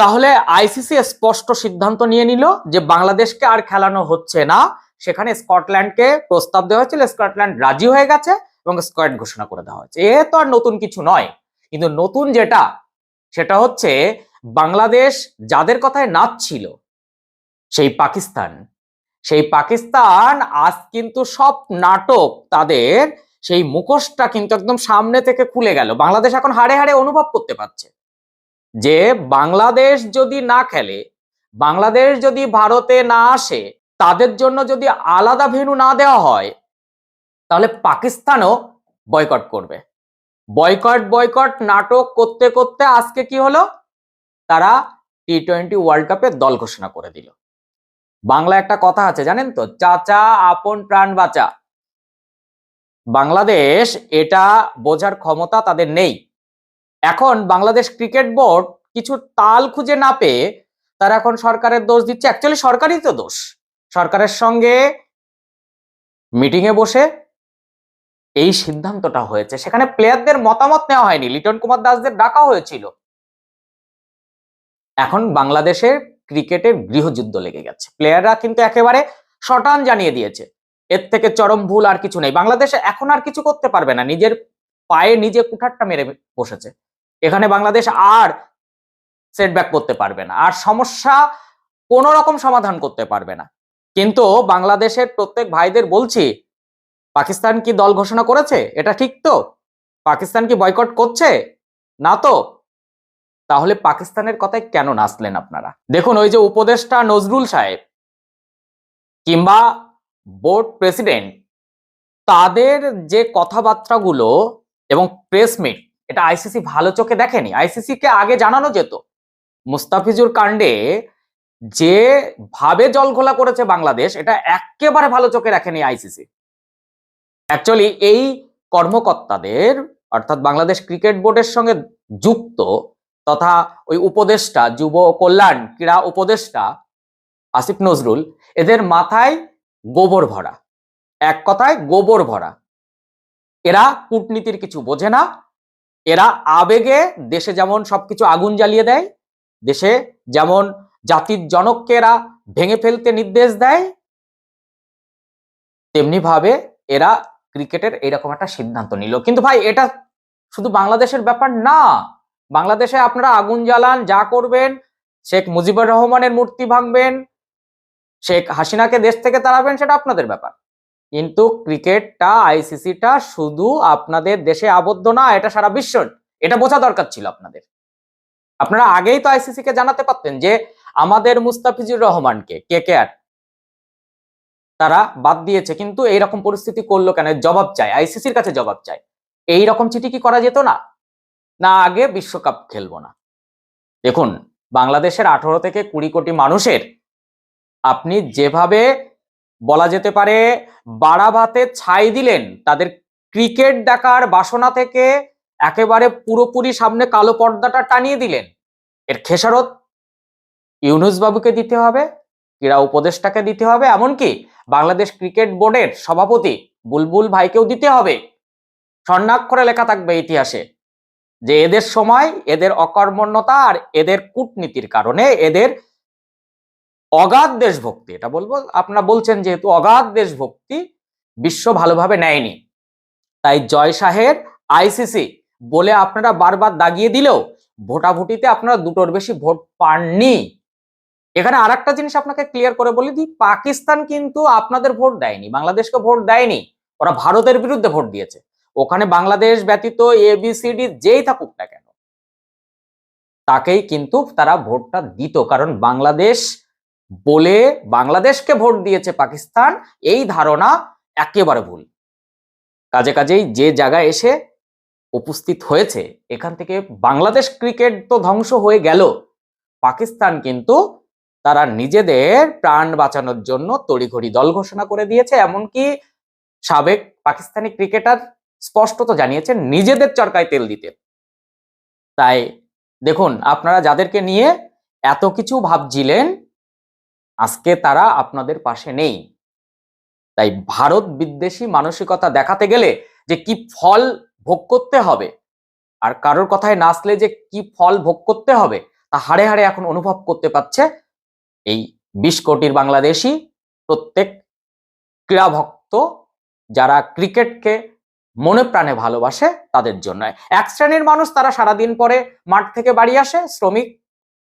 তাহলে আইসিসি স্পষ্ট সিদ্ধান্ত নিয়ে নিল যে বাংলাদেশকে আর খেলানো হচ্ছে না। সেখানে স্কটল্যান্ডকে প্রস্তাব দেওয়া হয়েছিল, স্কটল্যান্ড রাজি হয়ে গেছে এবং স্কোয়াড ঘোষণা করে দেওয়া হয়েছে। এ তো আর নতুন কিছু নয়, কিন্তু নতুন যেটা, সেটা হচ্ছে বাংলাদেশ যাদের কথায় নাচছিল সেই পাকিস্তান। সেই পাকিস্তান আজ কিন্তু সব নাটক তাদের সেই মুখোশটা কিন্তু একদম সামনে থেকে খুলে গেল। বাংলাদেশ এখন হাড়ে হাড়ে অনুভব করতে পারছে। যে বাংলাদেশ যদি না খেলে, বাংলাদেশ যদি ভারতে না আসে, তাদের জন্য যদি আলাদা ভেনু না দেওয়া হয়, তাহলে পাকিস্তানও বয়কট করবে। বয়কট বয়কট নাটক করতে করতে আজকে কি হলো? তারা টি টোয়েন্টি ওয়ার্ল্ড কাপের দল ঘোষণা করে দিল। বাংলা একটা কথা আছে, জানেন তো? চাচা, আপন, প্রাণ বাঁচা। বাংলাদেশ এটা বোঝার ক্ষমতা তাদের নেই। এখন বাংলাদেশ ক্রিকেট বোর্ড কিছু তাল খুঁজে না পেয়ে তারা এখন সরকারের দোষ দিচ্ছে। অ্যাকচুয়ালি সরকারই তো দোষ। সরকারের সঙ্গে মিটিং এ বসে এই সিদ্ধান্তটা হয়েছে। সেখানে প্লেয়ারদের মতামত নেওয়া হয়নি। লিটন কুমার দাসদের ডাকা হয়েছিল। এখন বাংলাদেশের ক্রিকেটের গৃহযুদ্ধ লেগে গেছে। প্লেয়াররা কিন্তু একেবারে শটান জানিয়ে দিয়েছে। এর থেকে চরম ভুল আর কিছু নেই। বাংলাদেশে এখন আর কিছু করতে পারবে না। নিজের পায়ে নিজে কুঠারটা মেরে বসেছে। এখানে বাংলাদেশ আর সেটব্যাক করতে পারবে না। আর সমস্যা কোন রকম সমাধান করতে পারবে না। কিন্তু বাংলাদেশের প্রত্যেক ভাইদের বলছি, পাকিস্তান কি দল ঘোষণা করেছে? এটা ঠিক তো? পাকিস্তান কি বয়কট করছে? না তো? তাহলে পাকিস্তানের কথায় কেন নাচলেন আপনারা? দেখুন, ওই যে উপদেষ্টা নজরুল সাহেব কিংবা বোর্ড প্রেসিডেন্ট তাদের যে কথাবার্তাগুলো এবং প্রেস মিট এটা আইসিসি ভালো চোখে দেখেনি। আইসিসি কে আগে জানানো যেত। মুস্তাফিজুর কাণ্ডে যে ভাবে জলঘোলা করেছে বাংলাদেশ, এটা একেবারে ভালো চোখে রাখেনি আইসিসি অ্যাকচুয়ালি এই কর্মকর্তাদের, অর্থাৎ বাংলাদেশ ক্রিকেট বোর্ডের সঙ্গে যুক্ত তথা ওই উপদেষ্টা, যুব কল্যাণ ক্রীড়া উপদেষ্টা আসিফ নজরুল, এদের মাথায় গোবর ভরা। এক কথায় গোবর ভরা। এরা কূটনীতির কিছু বোঝে না এরা আবেগে দেশে যেমন সবকিছু আগুন জ্বালিয়ে দেয়, দেশে যেমন জাতির জনককে এরা ভেঙে ফেলতে নির্দেশ দেয় তেমনি ভাবে এরা ক্রিকেটের এরকম একটা সিদ্ধান্ত নিল। কিন্তু ভাই, এটা শুধু বাংলাদেশের ব্যাপার না। বাংলাদেশে আপনারা আগুন জ্বালান, যা করবেন, শেখ মুজিবুর রহমানের মূর্তি ভাঙবেন, শেখ হাসিনাকে দেশ থেকে তাড়াবেন, সেটা আপনাদের ব্যাপার। কিন্তু ক্রিকেটটা আইসিসিটা শুধু আপনাদের দেশে আবদ্ধ না, এটা সারা বিশ্ব এটা বোঝা দরকার ছিল আপনাদের। আপনারা আগেই তো আইসিসি কে জানাতে পারতেন যে আমাদের মুস্তাফিজুর রহমানকে, কে কে আর? তারা বাদ দিয়েছে, কিন্তু এইরকম পরিস্থিতি করল কেন? জবাব চাই আইসিসির কাছে জবাব চাই এই রকম চিঠি কি করা যেত না? না, আগে বিশ্বকাপ খেলব না। দেখুন, বাংলাদেশের আঠারো থেকে কুড়ি কোটি মানুষের আপনি যেভাবে বলা যেতে পারে বাড়া ছাই দিলেন। তাদের ক্রিকেট দেখার বাসনা থেকে একেবারে পুরোপুরি সামনে কালো পর্দাটা টানিয়ে দিলেন। এর খেসারত ইউনুস বাবুকে দিতে হবে, ক্রীড়া উপদেষ্টাকে দিতে হবে, এমনকি বাংলাদেশ ক্রিকেট বোর্ডের সভাপতি বুলবুল ভাইকেও দিতে হবে। স্বর্ণাক্ষরে লেখা থাকবে ইতিহাসে যে, এদের সময় এদের অকর্মণ্যতা আর এদের কূটনীতির কারণে এদের অগাধ দেশভক্তি, এটা বলব। আপনারা বলছেন যেহেতু অগাধ দেশভক্তি, বিশ্ব ভালোভাবে নেয়নি। তাই জয় শাহের আইসিসি বলে আপনারা বারবার দাগিয়ে দিলেও ভোটাভুটিতে আপনারা দুটোর বেশি ভোট পাননি। এখানে আর একটা জিনিস আপনাকে ক্লিয়ার করে বলে দিই, পাকিস্তান কিন্তু আপনাদের ভোট দেয়নি, বাংলাদেশকে ভোট দেয়নি, ওরা ভারতের বিরুদ্ধে ভোট দিয়েছে। ওখানে বাংলাদেশ ব্যতীত এবিসিডি যেই থাকুক না কেন, তাকেই কিন্তু তারা ভোটটা দিত। কারণ বাংলাদেশ বলে বাংলাদেশকে ভোট দিয়েছে পাকিস্তান, এই ধারণা একেবারে ভুল। কাজে কাজেই যে জায়গায় এসে উপস্থিত হয়েছে, এখান থেকে বাংলাদেশ ক্রিকেট তো ধ্বংস হয়ে গেল। পাকিস্তান কিন্তু তারা নিজেদের প্রাণ বাঁচানোর জন্য তড়িঘড়ি দল ঘোষণা করে দিয়েছে, এমনকি সাবেক পাকিস্তানি ক্রিকেটার স্পষ্টত জানিয়েছেন নিজেদের চরকায় তেল দিতে। তাই দেখুন, আপনারা যাদেরকে নিয়ে এত কিছু ভাবছিলেন আজকে তারা আপনাদের পাশে নেই। তাই ভারত বিদ্বেষী মানসিকতা দেখাতে গেলে যে কি ফল ভোগ করতে হবে আর কারোর কথায় নাচলে যে কি ফল ভোগ করতে হবে তা হাড়ে হাড়ে এখন অনুভব করতে পারছে এই বিশ কোটির বাংলাদেশি প্রত্যেক ক্রীড়া ভক্ত যারা ক্রিকেটকে মনে প্রাণে ভালোবাসে তাদের জন্য। এক শ্রেণির মানুষ তারা সারাদিন পরে মাঠ থেকে বাড়ি আসে, শ্রমিক,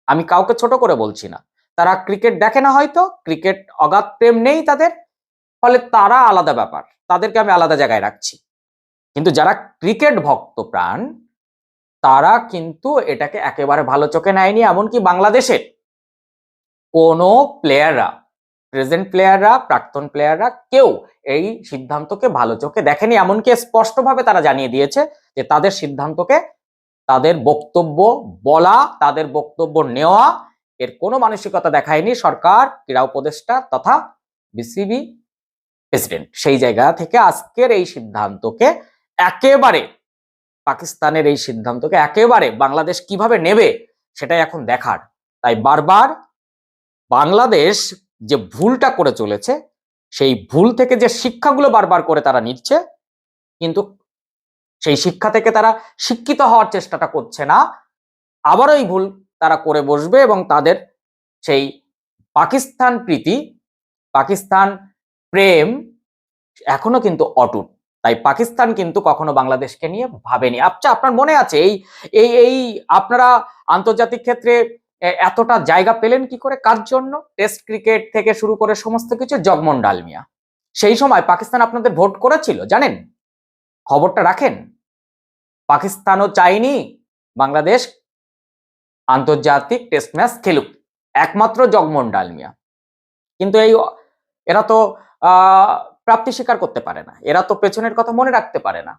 আমি কাউকে ছোট করে বলছি না। তারা ক্রিকেট দেখে না হয়তো ক্রিকেট অগাধ প্রেম নেই তাদের, ফলে তারা আলাদা ব্যাপার, তাদেরকে আমি আলাদা জায়গায় রাখছি। কিন্তু যারা ক্রিকেট ভক্ত প্রাণ, তারা কিন্তু এটাকে একেবারে ভালো চোখে নেয়নি, এমনকি বাংলাদেশের কোনো প্লেয়াররা প্রেজেন্ট প্লেয়াররা প্রাক্তন প্লেয়াররা কেউ এই সিদ্ধান্তকে ভালো চোখে দেখেনি, এমনকি স্পষ্টভাবে তারা জানিয়ে দিয়েছে যে তাদের সিদ্ধান্তকে তাদের বক্তব্য বলা, তাদের বক্তব্য নেওয়া এর কোনো মানসিকতা দেখায়নি সরকার, ক্রীড়া উপদেষ্টা তথা বিসিবি প্রেসিডেন্ট সেই জায়গা থেকে আজকের এই সিদ্ধান্তকে একেবারে, পাকিস্তানের এই সিদ্ধান্তকে একেবারে বাংলাদেশ কীভাবে নেবে সেটাই এখন দেখার। তাই বারবার বাংলাদেশ যে ভুলটা করে চলেছে, সেই ভুল থেকে যে শিক্ষাগুলো বারবার করে তারা নিচ্ছে, কিন্তু সেই শিক্ষা থেকে তারা শিক্ষিত হওয়ার চেষ্টাটা করছে না। আবারও এই ভুল তারা করে বসবে এবং তাদের সেই পাকিস্তান প্রীতি, পাকিস্তান প্রেম এখনও কিন্তু অটুট। তাই পাকিস্তান কিন্তু কখনো বাংলাদেশকে নিয়ে ভাবেনি। আচ্ছা আপনার মনে আছে এই এই এই আপনারা আন্তর্জাতিক ক্ষেত্রে এতটা জায়গা পেলেন কি করে? কার জন্য? টেস্ট ক্রিকেট থেকে শুরু করে সমস্ত কিছু জগমন ডালমিয়া সেই সময় পাকিস্তান আপনাদের ভোট করেছিল, জানেন? খবরটা রাখেন? পাকিস্তানও চাইনি বাংলাদেশ আন্তর্জাতিক টেস্ট ম্যাচ খেলুক। একমাত্র জগমন ডালমিয়া কিন্তু এই এরা তো প্রাপ্তি স্বীকার করতে পারে না। এরা তো পেছনের কথা মনে রাখতে পারে না।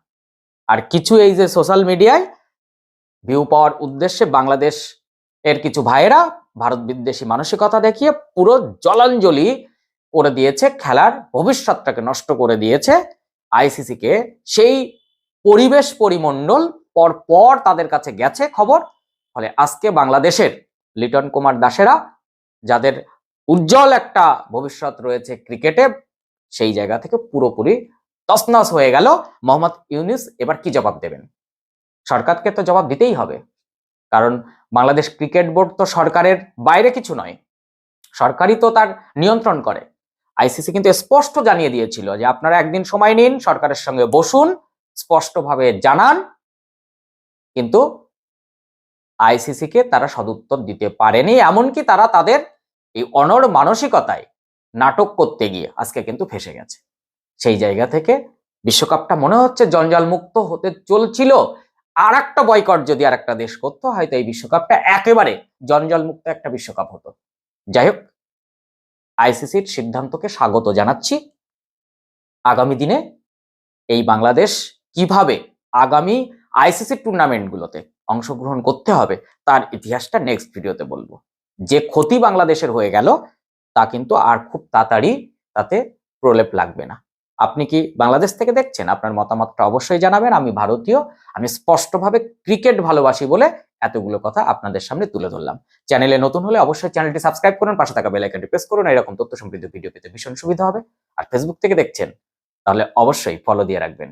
আর কিছু এই যে সোশ্যাল মিডিয়ায় ভিউ পাওয়ার উদ্দেশ্যে বাংলাদেশ এর কিছু ভাইয়েরা, ভারত বিদ্বেষী মানসিকতা দেখিয়ে পুরো জলাঞ্জলি করে দিয়েছে, খেলার ভবিষ্যৎটাকে নষ্ট করে দিয়েছে আইসিসি কে। সেই পরিবেশ পরিমণ্ডল পর পর তাদের কাছে গেছে খবর। ফলে আজকে বাংলাদেশের লিটন কুমার দাসেরা, যাদের উজ্জ্বল একটা ভবিষ্যৎ রয়েছে ক্রিকেটে, সেই জায়গা থেকে পুরোপুরি তসনস হয়ে গেল। মোহাম্মদ ইউনিস, এবার কি জবাব দেবেন? সরকারকে তো জবাব দিতেই হবে। কারণ বাংলাদেশ ক্রিকেট বোর্ড তো সরকারের বাইরে কিছু নয়। সরকারই তো তার নিয়ন্ত্রণ করে। আইসিসি কিন্তু স্পষ্ট জানিয়ে দিয়েছিল যে আপনারা একদিন সময় নিন, সরকারের সঙ্গে বসুন, স্পষ্টভাবে জানান। কিন্তু আইসিসি কে তারা সদুত্তর দিতে পারেনি, এমনকি তারা তাদের এই অনড় মানসিকতায় নাটক করতে গিয়ে আজকে কিন্তু ফেসে গেছে। সেই জায়গা থেকে বিশ্বকাপটা মনে হচ্ছে জঞ্জাল মুক্ত হতে চলছিল। আর একটা বয়কট যদি আর একটা দেশ করতো, হয়তো এই বিশ্বকাপটা একেবারে জঞ্জাল মুক্ত একটা বিশ্বকাপ হতো। যাই হোক আইসিসির সিদ্ধান্তকে স্বাগত জানাচ্ছি। আগামী দিনে এই বাংলাদেশ কীভাবে আগামী আইসিসি টুর্নামেন্টগুলোতে অংশগ্রহণ করতে হবে, তার ইতিহাসটা নেক্সট ভিডিওতে বলব। যে ক্ষতি বাংলাদেশের হয়ে গেল, তা কিন্তু আর খুব তাড়াতাড়ি তাতে প্রলেপ লাগবে না। আপনি কি বাংলাদেশ থেকে দেখছেন? আপনার মতামতটা অবশ্যই জানাবেন, আমি ভারতীয়, আমি স্পষ্টভাবে ক্রিকেট ভালোবাসি বলে এতগুলো কথা আপনাদের সামনে তুলে ধরলাম। চ্যানেলে নতুন হলে অবশ্যই চ্যানেলটি সাবস্ক্রাইব করুন, পাশে থাকা বেল আইকনটি প্রেস করুন, এরকম তথ্য সমৃদ্ধ ভিডিও পেতে ভীষণ সুবিধা হবে। আর ফেসবুক থেকে দেখছেন, তাহলে অবশ্যই ফলো দিয়ে রাখবেন।